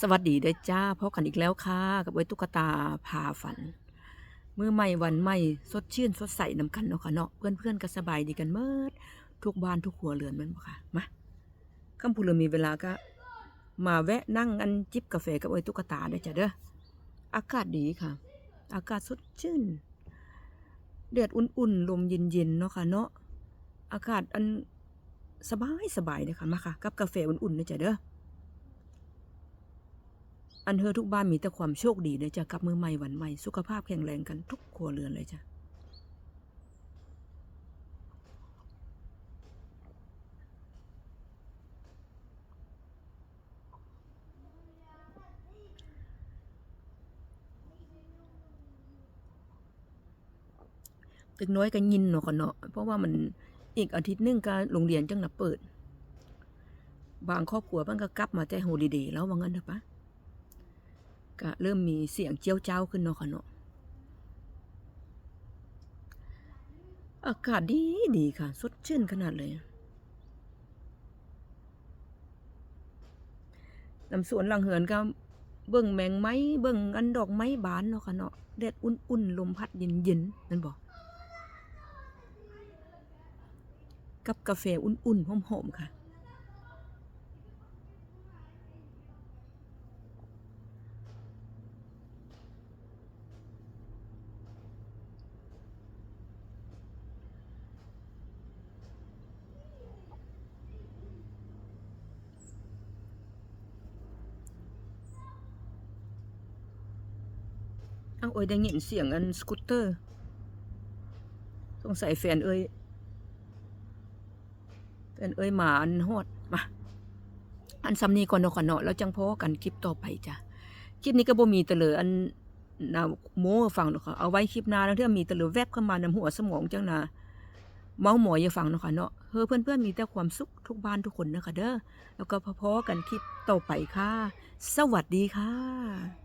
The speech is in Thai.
สวัสดีด้จ้าพบกันอีกแล้วค่ะ กับไว้ตุ๊กตาพาฝัน มือใหม่วันใหม่สดชื่นสดใสน้ำกันเนาะค่ะเนาะเพื่อนเพื่อนๆก็สบายดีกันเมิดทุกบ้านทุกหัวเรือนมันบ่ค่ะมาคำพูดเรือมีเวลาก็ มาแวะนั่งอันจิบกาแฟกับไว้ตุ๊กตาได้จ้ะเด้ออากาศดีค่ะ อากาศสดชื่นแดดอุ่นๆลมเย็นๆเนาะค่ะเนาะอากาศอันสบายสบายเลยค่ะมาค่ะ กับกาแฟอุ่นๆเด้จ้ะเด้อ อันเธอทุกบ้านมีแต่ความโชคดีเลยจ้ะกับมือใหม่หวันใหม่สุขภาพแข็งแรงกันทุกครัวเรือนเลยจ้ะตึกน้อยก็ยินเนาะค่ะเนาะเพราะว่ามันอีกอาทิตย์หนึงก็โรงเรียนจังนะเปิด บางครอบครัวมันก็กลับมาแต่โฮลิเดย์แล้วว่างั้นเถอะปะ ก็เริ่มมีเสียงเจียวเจ้าขึ้นเนาะค่ะเนาะอากาศดีดีค่ะ สดชื่นขนาดเลยน้ำสวนหลังเหือนก็เบิ่งแมงไม้ เบิ่งอันดอกไม้บานเนาะค่ะเนาะแดดอุ่นๆ ลมพัดเย็นๆนั่นบอกกับกาแฟอุ่นๆหอมๆค่ะ อาเอ้ยได้ยินเสียงอันสกูตเตอร์ สงสัยแฟนเอ้ยแฟนเอ้ยหมาอันฮอดมาอันซ้ำนี้ก่อนเนาะก่อนเนาะแล้วจังพอกันคลิปต่อไปจ้ะคลิปนี้ก็บ่มีแต่เลยอันนาโม้ฟังเนาะค่ะเอาไว้คลิปหน้าแล้วทื่มีแต่เลยแวบเข้ามาในหัวสมองจังนะเมาหมอยอย่าฟังเนาะค่ะเนาะเฮ้อเพื่อนๆมีแต่ความสุขทุกบ้านทุกคนนะคะเด้อแล้วก็พอๆกันคลิปต่อไปค่ะ สวัสดีค่ะ